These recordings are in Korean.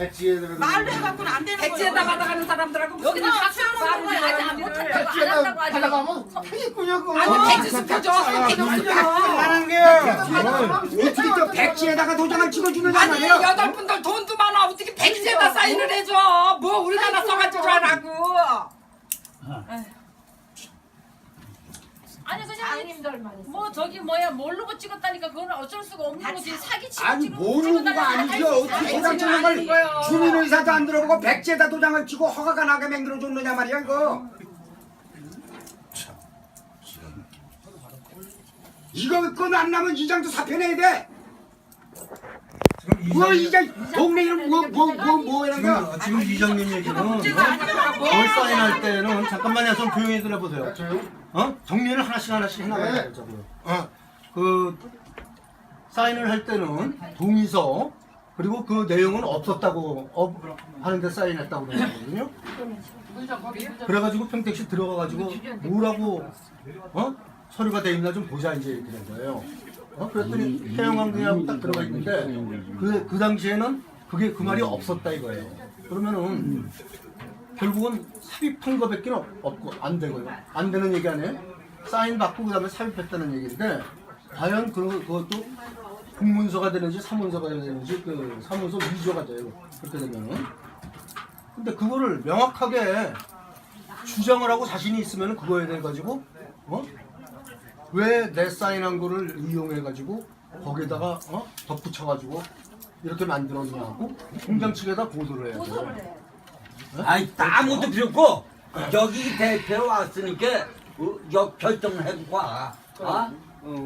백지에 들어가. 말로 해갖고는 안 되는 거예요. 백지에다 받아가는 사람들하고 여기는 다 수용하는 거야. 아직 안 못한다고 안 백지에다 한다고 하지. 받아가면 하겠군요. 그거. 아니 백지 숨겨줘 숨기는 하는 게 어떻게 저 백지에다가 도장을 찍어주는 아니 말이야? 여덟 분들 돈도 많아 어떻게 백지에다 사인을 해줘 뭐 우리나라 써가지고 하라고 아니 그냥 뭐 저기 뭐야 모르고 찍었다니까 그건 어쩔 수가 없는 거지 사기 치고 아니 찍은 모르고가 아니죠. 어떻게 도장 찍는 걸 주민의사도 안 들어보고 백지에다 도장을 찍고 허가가 나게 만들어 줬느냐 말이야 이거. 이거 건안 나면 이장도 사표 내야 돼. 뭐 이장 동네 이름 뭐뭐뭐 이런 거. 지금, 지금 이장님 얘기는 어? 뭘 사인할 때는 잠깐만요 좀 조용히 들어보세요 어? 정리를 하나씩 하나씩 해나가야 네. 되자고요 어. 그 사인을 할 때는 동의서 그리고 그 내용은 없었다고 어, 하는데 사인했다고 그러거든요 그래가지고 평택시 들어가가지고 뭐라고 어? 서류가 돼 있나 좀 보자 이제 이렇게 된 거예요 어? 그랬더니 태영왕궁이라고 딱 들어가 있는데 그, 그 당시에는 그게 그 말이 없었다 이거예요 그러면은 결국은 삽입한 거밖에 없- 없고 안 되고요. 안 되는 얘기 아니에요? 사인 받고 그다음에 삽입했다는 얘기인데 과연 그, 그것도 공문서가 되는지 사문서가 되는지 그 사문서 위조가 돼요. 그렇게 되면은. 근데 그거를 명확하게 주장을 하고 자신이 있으면 그거에 대해 가지고 어? 왜 내 사인한 거를 이용해 가지고 거기다가 어? 덧붙여 가지고 이렇게 만들었냐고 공장 측에다 보도를 해야 돼요. 아니 아무것도 필요 없고 여기 대표 왔으니까 어, 역 결정을 해고 와. 어?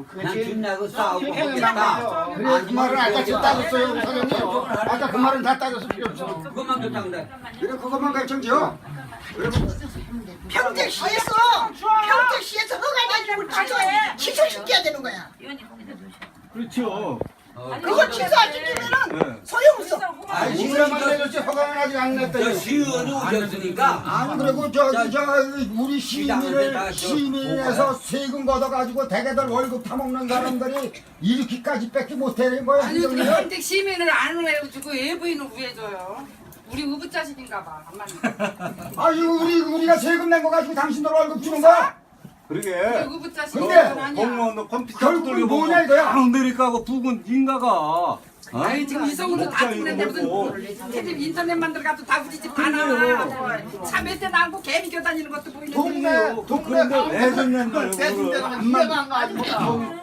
그냥 김나고 싸우고 하겠다. 그래 그 말을 아까 지금 따졌어요 사장님. 아까 그 말은 다 필요 없어. 그것만 결정돼. 그래 그것만 결정지어. 평택시에서 평택시에서 허가가지고 취소 취소시켜야 되는 거야. 그렇죠. 그거 취소 안 시키면은 소용없어. 아니 시세만 지금 내줬지 허가는 아직 안 냈다. 저. 시의원이 오셨으니까 안 그리고 저기 저 우리 시민을 저 시민에서 세금 걷어가지고 대개들 월급 타먹는 사람들이 이렇게까지 뺏기 못하는 거야 아니 우리 시장님. 평택 시민을 안 해주고 외부인을 우회줘요 우리 우부 자식인가 봐 안 맞네 아유 우리 우리가 세금 낸 거 가지고 당신들 월급 주는 거야? 그러게. 우리 우부 자식 근데 아니야 공무원도 컴퓨터 결국은 뭐냐 이거야? 아메리카고 부근 인가가 어? 아니 지금 이성으로 다 죽는데 이거 먹고. 무슨 텔레비 인터넷 만 들어가지고 다 우리 집 하나 차몇대 나고 개미 겨 다니는 것도 보이는데 동네 동네 그런데 왜 그랬냐는 거예요, 떼준 데는 그거를. 이해가 안 가지고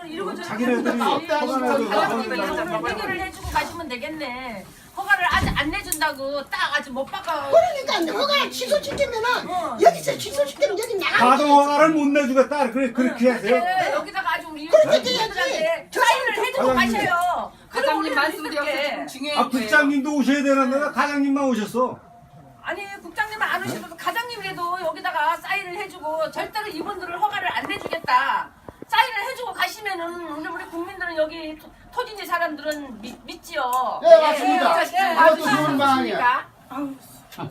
이러고 저러고 자기네들이 허가내도 사장님이 해결을 해주고 가시면 되겠네 허가를 아직 안 내준다고 딱 아직 못 바꿔 그러니까 허가 취소시키면은 여기서 취소시키면 여기 나가. 가동 허가를 못 내주겠다. 그래 그렇게 하세요. 네, 여기다가 아주 우리 그렇게 유족들한테 해야지. 사인을 해주고 과장님. 가셔요 과장님 중요해 아 국장님도 오셔야 되는데 과장님만 오셨어. 아니 국장님은 안 오시면서 가장님이라도 여기다가 사인을 해주고 절대로 이분들을 허가를 안 내주겠다. 사인을 해주고 가시면은 우리 우리 국민들은 여기 토- 토진지 사람들은 믿, 믿지요. 예, 맞습니다. 예, 그것도 예, 좋은 방향이야.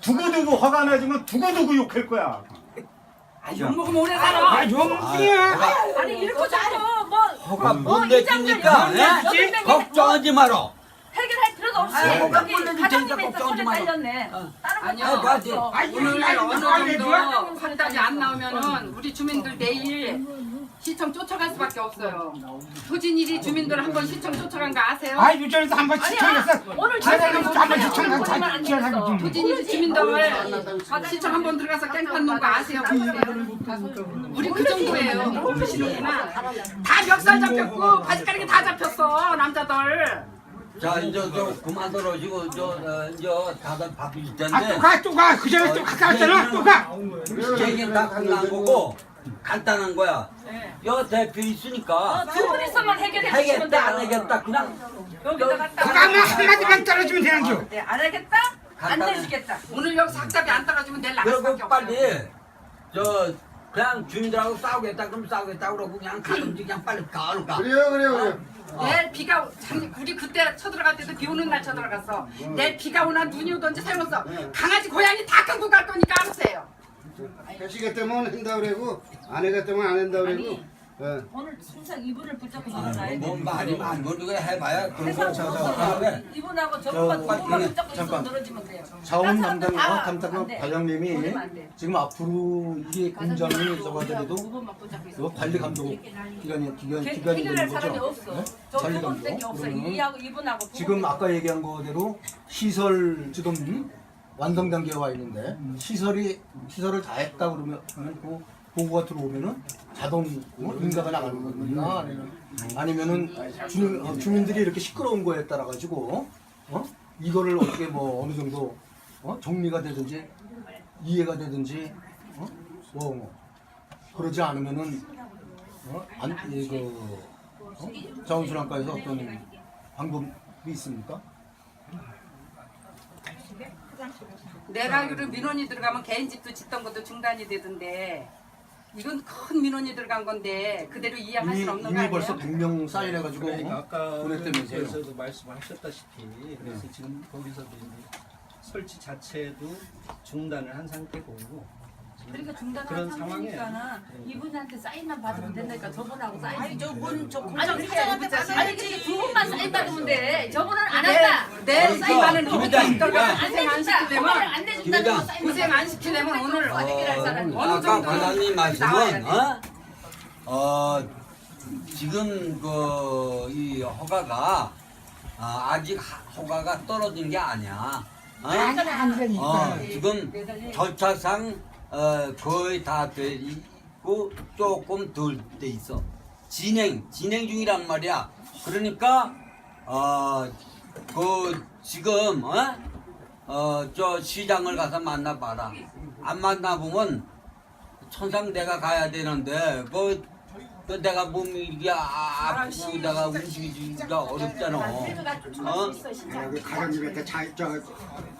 두고두고 허가 내주면 두고두고 욕할 거야. 아 욕 먹으면 오래 살아 아니 이렇게 자꾸 뭐 허가 뭐못 내주니까 걱정하지 마라. 해결할 필요도 없이 아유, 허가 여기 가장님한테 걱정하지 손에. 딸렸네. 어. 다른 아니요, 없어. 맞지. 오늘 어느 정도 판단이 안 나오면은 우리 주민들 내일 시청 쫓아갈 수밖에 없어요. 토진일이 주민들 한 번 시청 쫓아간 거 아세요? 아 유전에서 한번. 시청했어. 오늘 과장님 지금 한번 시청한 다 되겠어. 토진일이 주민들 시청 한 번 들어가서 깽판 놓은 거 아세요? 우리 그 정도예요. 모르시는구나. 다 멱살 잡혔고 바지가랑이 다 잡혔어 남자들. 자 이제 저 그만 들어지고 저 어, 이제 다들 바쁘실 텐데. 아또가또 가 그 전에 또 갔다 왔잖아 또 가. 얘기는 다 끝난 거고 간단한 거야. 여 대표 있으니까 두 분이서만 해결해 주시면 하겠다 돼요. 안 하겠다 그냥 여기다가 딱. 그거만 한마디만 떨어지면 되는 겨. 네, 안 하겠다? 안 간단해. 내주겠다. 오늘 여기서 학잡이 안 떨어지면 내일 나갈 수밖에 그리고 없어요. 빨리 저 그냥 주민들하고 싸우겠다 그럼 싸우겠다 그러고 그냥 가든지 그냥 빨리 가을까. 그래요 그래요 그래요. 내일 비가 장- 우리 그때 쳐들어갈 때도 비 오는 날 쳐들어갔어. 내일 비가 오나 눈이 오든지 소용없어. 강아지 고양이 다 끌고 갈 거니까 알았어요. 배시가 때문에 한다 그러고 안 해가 때문에 안 한다 그러고 예. 오늘 순상 이분을 붙잡고 아, 놀아야 뭐 돼. 말이 많고 누가 해봐야 세상 그거 무엇보다 이분하고 저분만 저, 저분만 네, 붙잡고 있으면 잠깐. 늘어지면 돼요. 자원 딴 담당 돼. 과장님이 보내면 안 돼. 지금 앞으로 이게 공장이 저가더라도 그분만 붙잡고 있어. 이거 관리 감독 기관이 기관 개- 기관이 해결할 되는 사람이 거죠. 없어. 네? 저 관리 두분밖에 감독. 없어. 그러면 이하고 이분하고 지금 부부밖에 아까 얘기한 거대로 시설 지금 완성 단계에 와 있는데 시설이 시설을 다 했다 그러면 그 보고가 들어오면은 자동 뭐 인가가 나가는? 아니면 아니면은 주민 어, 주민들이 이렇게 시끄러운 거에 따라 가지고 어 이거를 어떻게 뭐 어느 정도 어? 정리가 되든지 이해가 되든지 어? 뭐, 뭐 그러지 않으면은 어? 안 이거 어? 자원순환과에서 어떤 방법이 있습니까? 내가 알기로 민원이 들어가면 개인 집도 짓던 것도 중단이 되던데 이건 큰 민원이 들어간 건데 그대로 이해할 이미, 수는 없는 거 이미 아니에요? 벌써 100명 사인해가지고 그러니까 아까 보냈다면서요? 에서도 말씀하셨다시피 그래서 지금 거기서도 이제 설치 자체도 중단을 한 상태고 그러니까 중단한 그런 상태니까는 이분한테 사인만 받으면 된다니까 저분하고 사인. 아니 저분 저 공장 사장한테. 아니 근데 두 분만 사인 받으면 돼. 저분은 안 내, 한다. 내 그러니까 사인 받는 거 있다가 그러니까 고생 안 내준다. 시키려면 안 내준다는 거 김회장. 사인 고생 안 시키려면 오늘 어, 사람이. 어느 아까 정도 과장님 나와야 돼. 말씀은 어? 어 지금 그 이 허가가 아, 아직 하- 허가가 떨어진 게 아니야. 어? 어, 지금 절차상 어, 거의 다 돼 있고 조금 덜 돼 있어. 진행 진행 중이란 말이야. 그러니까 어그 지금 어? 어저 시장을 가서 만나봐라. 안 만나보면 천상 내가 가야 되는데 그, 그 내가 몸이 이게 아- 아프고 내가 움직이기가 어렵잖아. 어? 여기 가장님한테 자, 저,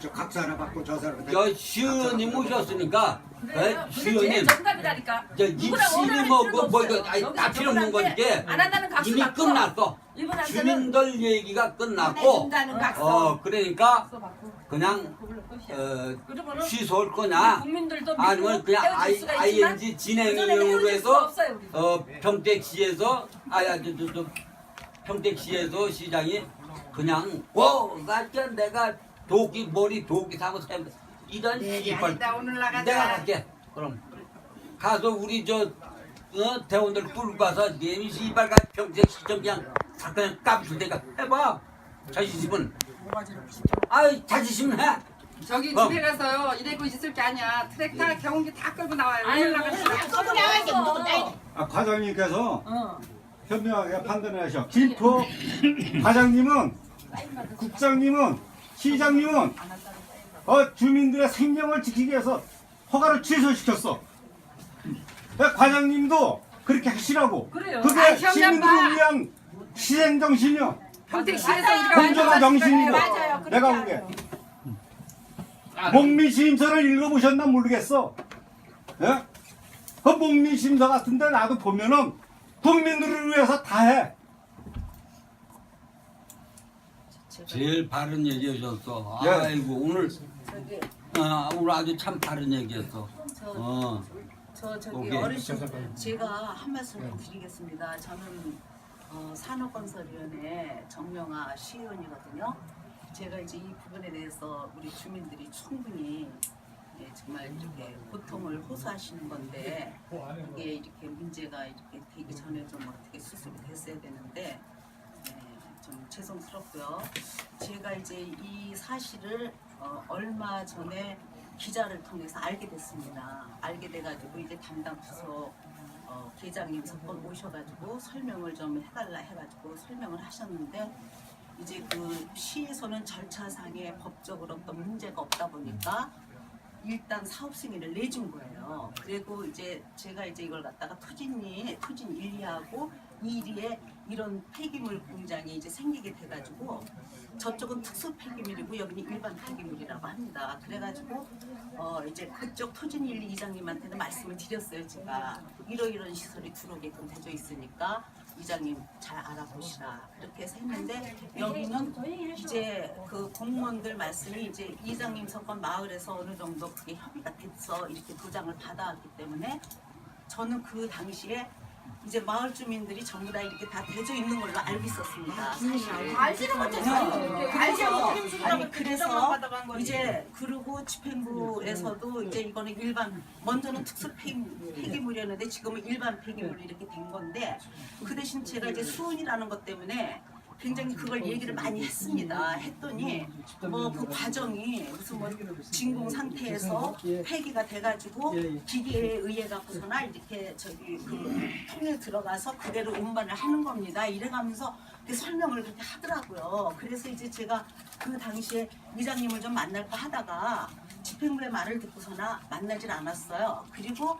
저 각서 하나 받고 저 사람한테 저 시의원님 모셨으니까 에? 그게 시의원님 제일 정답이라니까. 저 누구랑 입시를 오늘 뭐, 할 뭐, 뭐, 없어요. 이거, 아니, 여기서 다 필요 없는 저분한테 건데, 안 한다는 이미 받고 끝났어. 주민들 얘기가 끝났고, 보내준다는 각서. 어, 그러니까, 받고 그냥, 그걸로 끝이야. 어, 그러면은 취소할 거냐, 국민들도 아니면 그냥 헤어질 I, 수가 있지만 ING 그전에는 진행으로 헤어질 수가 해서, 없어요, 우리. 어, 평택시에서, 아 야, 저, 저, 저, 평택시에서 시장이 그냥, 와, 나한테 내가 도끼, 머리 도끼 사고 생 이런 내일이 씨발 아니다 오늘 나가자 내가 갈게. 그럼 가서 우리 저 어, 대원들 끌고 가서 내미 시발 가 평생 시점 그냥 다 그냥 까부실 테니까 해봐. 자존심은. 아이 자존심 해. 저기 어. 집에 가서요 이래고 있을 게 아니야 트랙터 경운기 다 끌고 나와요 아유, 나가자 누구 나이 아, 과장님께서 어. 현명하게 판단하셔. 김포 과장님은 국장님은 시장님은 어, 주민들의 생명을 지키기 위해서 허가를 취소시켰어. 왜 과장님도 그렇게 하시라고. 그래요. 그게 형님 시민들을 봐. 위한 희생 정신이요. 평택시에서 우리가 공정한 정신이고. 맞아요. 그렇게 내가 보기에. 목미심서를 읽어보셨나 모르겠어. 예? 그 목미심서 같은데 나도 보면은 국민들을 위해서 다 해. 제일 바른 얘기하셨어. 예. 아이고 오늘 어, 오늘 아주 참 바른 얘기했어. 저, 어. 저 저기 오케이. 어르신 제가 한 말씀 드리겠습니다. 저는 어, 산업건설위원회 정명아 시의원이거든요. 제가 이제 이 부분에 대해서 우리 주민들이 충분히 예, 정말 이렇게 고통을 호소하시는 건데 이게 이렇게 문제가 이렇게 되기 전에 좀 어떻게 수습이 됐어야 되는데 예, 좀 죄송스럽고요. 제가 이제 이 사실을 어, 얼마 전에 기자를 통해서 알게 됐습니다. 알게 돼가지고 이제 담당 부서 어, 계장님 석번 오셔가지고 설명을 좀 해달라 해가지고 설명을 하셨는데 이제 그 시에서는 절차상에 법적으로 어떤 문제가 없다 보니까 일단 사업 승인을 내준 거예요. 그리고 이제 제가 이제 이걸 갖다가 토진이 토진 1, 2하고 2, 2에 이런 폐기물 공장이 이제 생기게 돼가지고 저쪽은 특수 폐기물이고 여기는 일반 폐기물이라고 합니다. 그래가지고 어 이제 그쪽 토진 1, 2 이장님한테는 말씀을 드렸어요. 제가 이러이런 시설이 들어오게끔 되어 있으니까 이장님 잘 알아보시라 그렇게 해서 했는데 여기는 이제 그 공무원들 말씀이 이제 이장님 석건 마을에서 어느 정도 그게 협의가 됐어 이렇게 도장을 받아왔기 때문에 저는 그 당시에 이제 마을 주민들이 전부 다 이렇게 다 대져 있는 걸로 알고 있었습니다. 사실. 알지는 못했어요. 알지 못했어요. 아니 그래서 이제 그리고 집행부에서도 이제 이거는 일반 먼저는 특수 폐기- 폐기물이었는데 지금은 일반 폐기물이 이렇게 된 건데 그 대신 제가 이제 수은이라는 것 때문에 굉장히 그걸 얘기를 많이 했습니다. 했더니 뭐 그 과정이 무슨 뭐 진공 상태에서 폐기가 돼가지고 기계에 의해 갖고서나 이렇게 저기 그 통에 들어가서 그대로 운반을 하는 겁니다. 이래가면서 그 설명을 그렇게 하더라고요. 그래서 이제 제가 그 당시에 이장님을 좀 만날까 하다가 집행부의 말을 듣고서나 만나질 않았어요. 그리고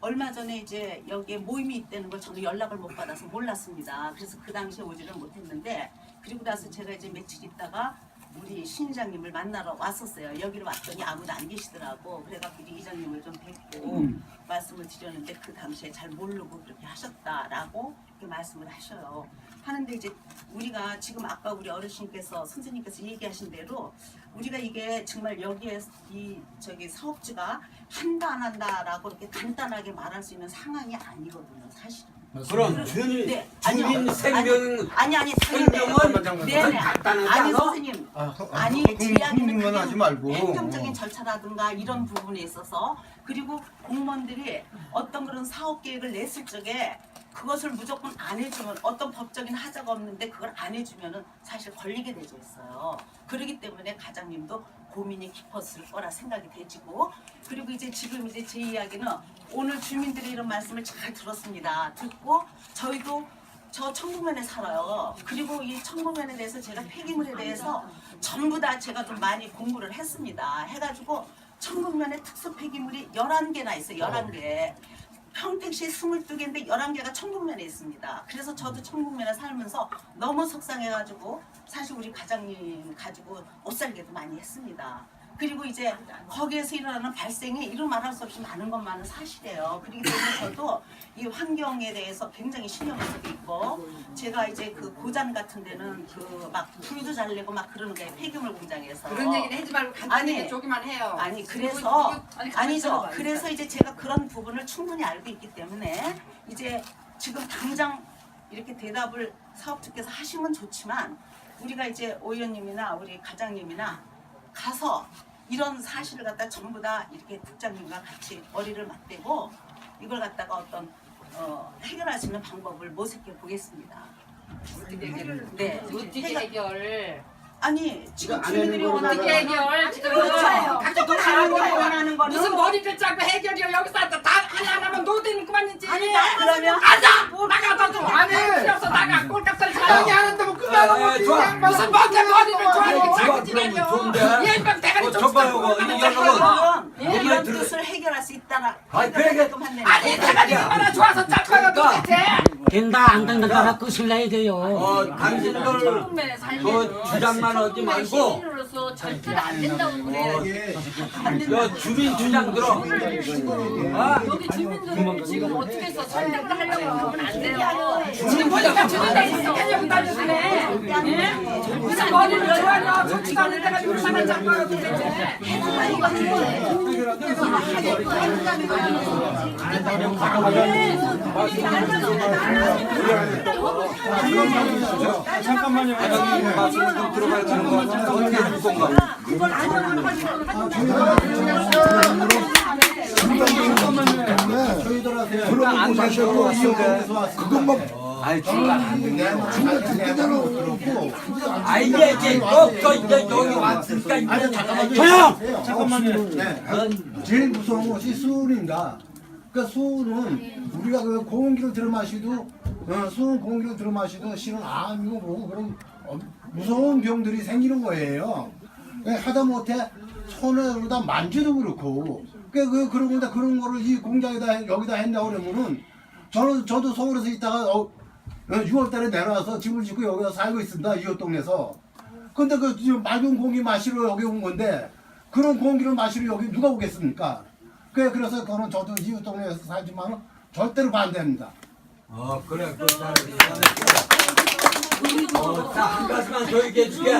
얼마 전에 이제 여기에 모임이 있다는 걸 저는 연락을 못 받아서 몰랐습니다. 그래서 그 당시에 오지를 못했는데 그리고 나서 제가 이제 며칠 있다가 우리 신이장님을 만나러 왔었어요. 여기로 왔더니 아무도 안 계시더라고. 그래갖고 우리 이장님을 좀 뵙고 말씀을 드렸는데 그 당시에 잘 모르고 그렇게 하셨다라고 이렇게 말씀을 하셔요. 하는데 이제 우리가 지금 아까 우리 어르신께서 선생님께서 얘기하신 대로 우리가 이게 정말 여기에 이 저기 사업주가 한다 안 한다라고 이렇게 간단하게 말할 수 있는 상황이 아니거든요, 사실은. 그럼 주민 네, 주민 아니요. 생명 아니 아니 생명은 네네 간단하지 아니 않아? 선생님 아, 아니 그제 이야기는 흥분만 그게 하지 말고. 행정적인 절차라든가 이런 부분에 있어서 그리고 공무원들이 어떤 그런 사업 계획을 냈을 적에 그것을 무조건 안 해주면 어떤 법적인 하자가 없는데 그걸 안 해주면은 사실 걸리게 되어 있어요. 그렇기 때문에 가장님도 고민이 깊었을 거라 생각이 되지고 그리고 이제 지금 이제 제 이야기는 오늘 주민들이 이런 말씀을 잘 들었습니다. 듣고 저희도 저 청북면에 살아요. 그리고 이 청북면에 대해서 제가 폐기물에 대해서 전부 다 제가 좀 많이 공부를 했습니다. 해가지고 청북면에 특수 폐기물이 11개나 있어요. 11개. 평택시 22개인데 11개가 청북면에 있습니다. 그래서 저도 청북면에 살면서 너무 속상해가지고 사실 우리 가장님 가지고 못 살게도 많이 했습니다. 그리고 이제 거기에서 일어나는 발생이 이루 말할 수 없이 많은 것만은 사실이에요. 때문에 저도 이 환경에 대해서 굉장히 신경을 쓰고 있고 제가 이제 그 고장 같은 데는 그 막 불도 잘 내고 막 그러는 거예요. 폐기물 공장에서. 그런 얘기는 하지 말고 아니, 조기만 해요. 아니 그래서 아니죠. 그래서 이제 제가 그런 부분을 충분히 알고 있기 때문에 이제 지금 당장 이렇게 대답을 사업주께서 하시면 좋지만 우리가 이제 오 의원님이나 우리 가장님이나 가서 이런 사실을 갖다 전부 다 이렇게 국장님과 같이 머리를 맞대고 이걸 갖다가 어떤 어, 해결할 수 있는 방법을 모색해 보겠습니다. 네. 어떻게 해결- 해결? 아니 지금 주민들이 어떻게 원하는 해결? 지금 그렇죠. 각자 돈 사람들이 하는 거예요. 원하는 거는 무슨 머리를 짜고 해결이요? 여기서 다 하나하나만 노대는 그만이지. 아니 나 그러면 가자! 나가 너도 안 해! 필요 없어 나가 꼴값을 사용이 하는데 뭐 에, 에, 좋아. 무슨 뭔데 머리를 좋아하게 좋아, 자꾸 지내려 좋은데. 얘만 대가리 어, 좀 쓰고 이거. 그러면 이 자꾸 여러분. 그럼 예. 이런 뜻을 해결할 수 있다라 아니. 해결하게끔 한다는 아니. 대가리 얼마나 좋아서 짝거가 그러니까. 도대체 된다 안 된다가 끝을 내야 돼요. 어 당신들 살면 그 주장만 하지 말고 시민으로서 절대로 안 된다고 그래요. 저 주민 주장 들어. 아, 여기 주민들은 지금 어떻게 해서 설득을 하려고 하면 안 돼요. 지금 보니까 주민들이 하려고 달려드네. 예? 무슨 머리를 좋아하냐 좋지도 않은 데가 얼마나 짝거가 도대체? 잠깐만요. 과장님 말씀 좀 들어봐야 되는 거 같아요. 어떻게 해줄 건가? 저희들한테 그런 곳에서 이용해서 왔습니다. 그건 뭐 아이 중간. 그대로 그렇고 아 이게 이제 또또 이제 여기 왔으니까 이제 조용! 잠깐만요. 네. 제일 무서운 것이 수은입니다. 그러니까 수은은 우리가 그 공기를 들어 마시도 어, 수은 공기를 들어 마시도 실은 암이고 뭐고 그런 어, 무서운 병들이 생기는 거예요. 그러니까 하다 못해 손으로다 만져도 그렇고 그, 그 그런 건데 그런 거를 이 공장에다 해- 여기다 했냐고 그러면은 저는 저도 서울에서 있다가 어, 6월달에 내려와서 집을 짓고 여기서 살고 있습니다 이웃 동네에서. 근데 그 지금 맑은 공기 마시러 여기 온 건데 그런 공기를 마시러 여기 누가 오겠습니까? 그래 그래서 저는 저도 이웃 동네에서 살지만 절대로 반대합니다. 어 그래 그 잘했어. 어, 자한 가지만 더 얘기해 줄게.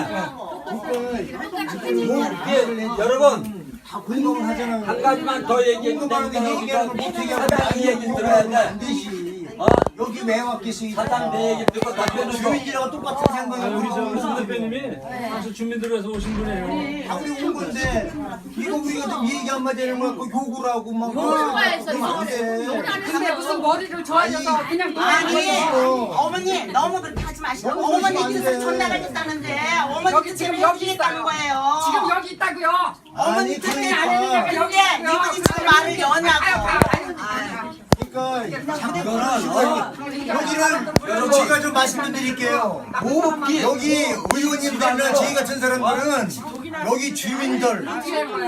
여러분 다 공감을 하잖아요. 한 가지만 더 얘기해 줄게. 여기서 사장님 얘기 들어야 돼. 어? 여기 왜 왔겠습니까? 사장 내 얘기 듣고 답변을 줘. 주민들하고 똑같은 생각을 우리 저 무슨 대표님이 아주 주민들에서 오신 분이에요. 다 우리 온 건데 이거 우리가 이 얘기 한마디 하는 거 갖고 욕을 하고 막안 돼. 근데 무슨 머리를 좋아져서 그냥 아니 어. 어머니 너무 그렇게 마시고 너무 어머니 안 돼. 전달하겠다는데 여기 어머니 지금 뜻을 여기 있어요. 거예요. 지금 여기 있다고요. 어머니 아니 뜻이 안 했느냐가 그러니까. 여기 근데 있고요. 이분이 지금 말을 여냐고. 그러니까 참 이거는 어, 여기는 제가 좀 말씀 좀 드릴게요. 호흡기 여기 의원님들이나 저희 같은 사람들은 여기 주민들,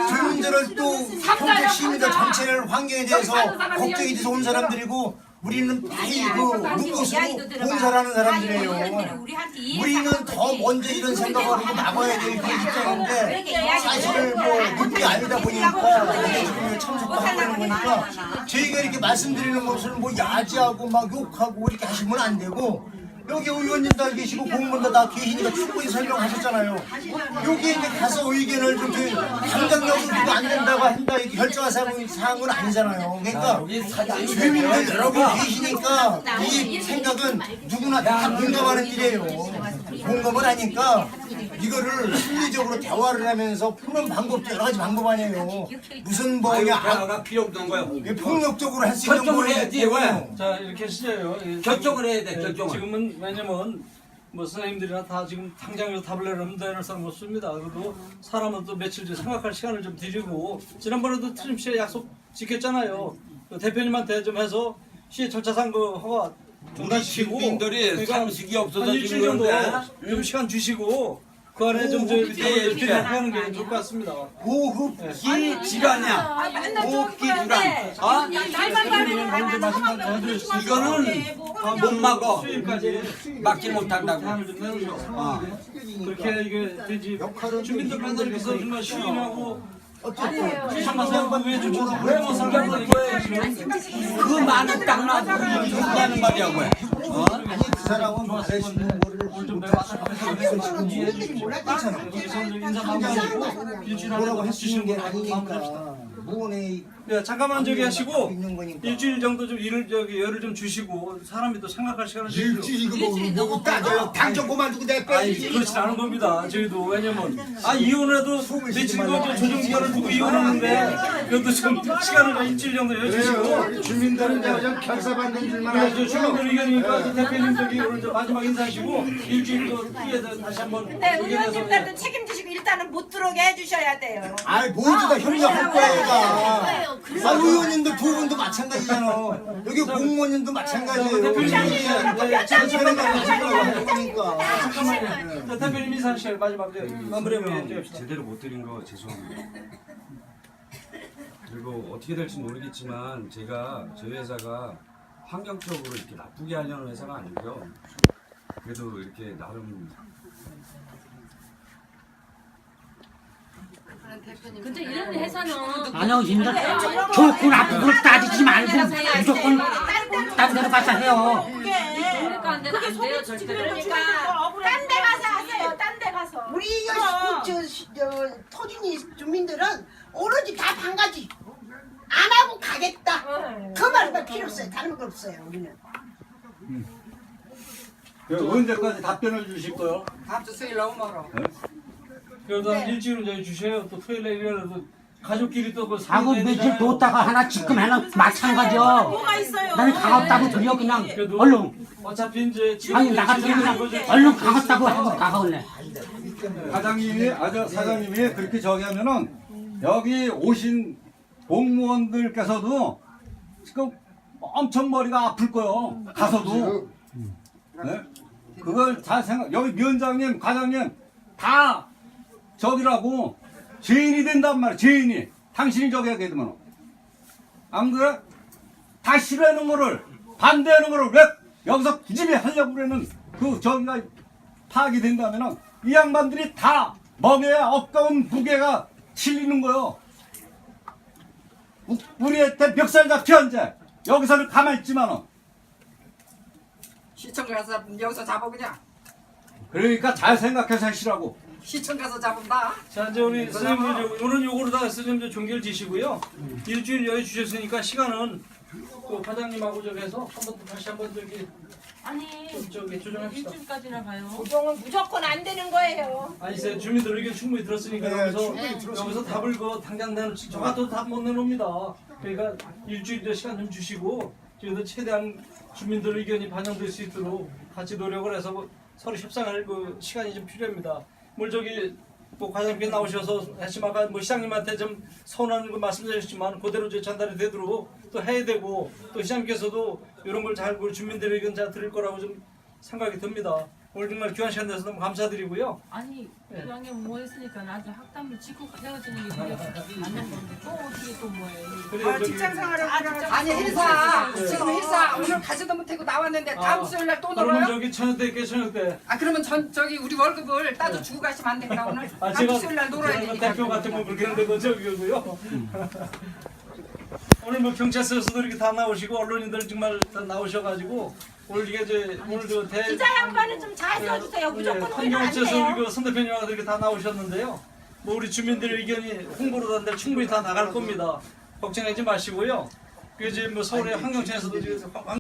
주민들을 또 평택 시민들 전체를 환경에 대해서 걱정이 돼서 온 사람들이고 우리는 다이그 눈꽃으로 봉사하는 사람들이에요. 우리는 더 먼저 이런 생각을 하고 나가야 될 그런 입장인데 사실을 뭐 늦게 알다 보니까 이게 지금 참석도 하고 있는 거니까 저희가 이렇게 말씀드리는 것을 뭐 야지하고 막 욕하고 이렇게 하시면 안 되고 여기 의원님 다 계시고 공무원들 다 계시니까 충분히 설명하셨잖아요. 여기에 이제 가서 의견을 좀그 당장적으로 이거 안 된다고 한다 이렇게 결정한 사항은, 사항은 아니잖아요. 그러니까 주민들 여러분 계시니까 이 생각은 누구나 다 공감하는 일이에요. 공감을 하니까 이거를 심리적으로 대화를 하면서 푸는 방법도 여러 가지 방법 아니에요. 무슨 뭐 아유 아- 대화가 필요 없는 거예요. 이게 폭력적으로 할 수 있는 결정을 거예요. 해야지, 왜? 자 이렇게 시작해요. 예, 결정을 해야 돼, 예, 결정을. 지금은 왜냐면 뭐 선생님들이나 다 지금 당장에서 답을 내려면 되는 사람 없습니다. 그래도 사람은 또 며칠 좀 생각할 시간을 좀 드리고 지난번에도 트림씨에 약속 지켰잖아요. 그 대표님한테 좀 해서 시의 절차상 그 허가 중단시키고 주민들이 상식이 없어서 한 일주일 지금 정도 그런데 좀 시간 주시고 그 안에 좀 저희 예, 예, 답을 하는 게 좋을 것 같습니다. 호흡기 질환이야. 호흡기 질환. 어? 이거는 못 막어. 막지 못한다고. 좀 내놓으셔. 어. 그렇게 이게 되지. 주민들분들께서 정말 왜 거예요. 그 많은 땅만 준다는 말이야 왜? 어? 그 사람은 말해 주는 거를 여기서 인사 마무리하고 일주일 뭐라고 해 해주시는 주시는 게. 아니니까. 무언의 네, 잠깐만 저기 하시고 있는 거니까. 일주일 정도 좀 일을 저기 열을 좀 주시고 사람이 또 생각할 시간을 주시고 일주일 이거 뭐, 뭐 따져요. 당장 그만두고 내 아니 빼지. 그렇지 않은 겁니다. 저희도. 왜냐면 아 이혼해도 며칠 그 조정 기간을 두고 이혼하는데 그래도 좀 시간을 좀 일주일 정도 여주시고. 주민들은 내가 좀 결사받는 줄만 알고 주민들 의견이니까 저 대표님 저기 오늘 저 마지막 인사하시고 일주일 그 후에 다시 한번 네 의원님들도 책임지시고 일단은 못 들어오게 해주셔야 돼요. 아이 모두 다 협력할 거야 얘가 아 의원님도 두 분도 마찬가지잖아 여기 공무원님도 마찬가지예요 대표님 네, 전체는 마찬가지라고 하니까 잠깐만요. 자, 대표님 인사하실 마지막 이제 마무리 한번 해주십시오. 제대로 못 드린 거 죄송합니다. 그리고 어떻게 될지 모르겠지만 제가 저희 회사가 환경적으로 이렇게 나쁘게 하려는 회사가 아니고요. 그래도 이렇게 나름 근데 이런 회사는 아니요, 진짜 좋고 나쁘고 따지지 말고 무조건 딴 데로 가서 해요. 그러니까 안 되는 안 돼요 절대로. 딴데 가서 하세요 딴 데 가서. 우리 이거 저, 저 토진이 주민들은 오로지 다 반가지. 안 하고 가겠다. 그 말만 필요 없어요. 다른 거 없어요 우리는. 언제까지 답변을 주실 거요? 다음 주 수요일 너무 멀어. 그래도 한 일주일은 저희 주셔요. 또 토요일에 일요일에도 가족끼리 또그 하고 며칠 뒀다가 하나 지금 하나 마찬가지요. 뭐가 있어요 나는 가갑다고 들려 그냥 그래도 얼른 어차피 이제 지금 아니 나 같은 그냥 얼른 가갑다고 하고 가가올래. 사장님이 아저 사장님이 그렇게 저기 하면은 여기 오신 공무원들께서도 지금 엄청 머리가 아플 거요. 가서도. 네? 그걸 잘 생각. 여기 위원장님, 과장님 다 저기라고 죄인이 된단 말이야. 죄인이. 당신이 저기 하게 되면 안 그래? 다 싫어하는 거를 반대하는 거를 왜 여기서 굳이 하려고 그러는 그 저기가 파악이 된다면은 이 양반들이 다 먹여야 억가운 무게가 실리는 거요. 우- 우리한테 멱살 잡혀 이제 여기서는 가만히 있지만은 시청 가서 여기서 잡아 그냥. 그러니까 잘 생각해서 하시라고. 시청 가서 잡은다. 자 이제 우리 선생님들 오늘 요거로 다 선생님들 종결 지시고요. 일주일 여유 주셨으니까 시간은 그 과장님하고 저기 해서 한번 또 다시 한번 저기 아니 좀 저기 조정합시다. 일주일까지나 가요. 조정은 무조건 안 되는 거예요. 아니 이제 주민들 의견 충분히 들었으니까 네, 여기서 충분히 들었습니다. 여기서 답을 그 당장 내놓 저 같아도 답못 내놓습니다. 그러니까 일주일 시간 좀 주시고 저희도 최대한 주민들 의견이 반영될 수 있도록 같이 노력을 해서 뭐 서로 협상할 그 시간이 좀 필요합니다. 뭘 저기 뭐 과장님께 나오셔서 아까 뭐 시장님한테 좀 서운한 그 말씀드렸지만 그대로 이제 전달이 되도록 또 해야 되고 또 시장님께서도 이런 걸잘그 주민들 의견 잘 들을 거라고 좀 생각이 듭니다. 오늘 정말 귀한 시간 내서 너무 감사드리고요. 아니 네. 이왕에 뭐 했으니까 나도 학담을 짓고 헤어지는 게 그게 맞는 건데 또 어떻게 또 뭐예요? 그래요, 저기- 아니 회사 네. 지금 회사 오늘 가지도 못하고 나왔는데 다음 아, 수요일 날 또 그러면 놀아요? 저기 저녁 때 저녁 때. 아 그러면 전 저기 우리 월급을 따로 주고 가시면 안 될까 오늘? 아 다음 제가 수요일 날 놀아야 제가 되니까. 대표 같은 건 그렇게 하는데 뭐 저기고요. 오늘 뭐 경찰서에서도 이렇게 다 나오시고 언론인들 정말 다 나오셔가지고 오늘 이게 이제 오늘 저 대 기자 양반은 좀 잘 써주세요. 무조건 하면 안 환경업체에서 돼요. 우리 그선 대표님하고 이렇게 다 나오셨는데요. 뭐 우리 주민들 의견이 홍보로 다는데 충분히 다 나갈 겁니다. 걱정하지 마시고요. 그 이제 뭐 서울의 환경청에서도 지금 환-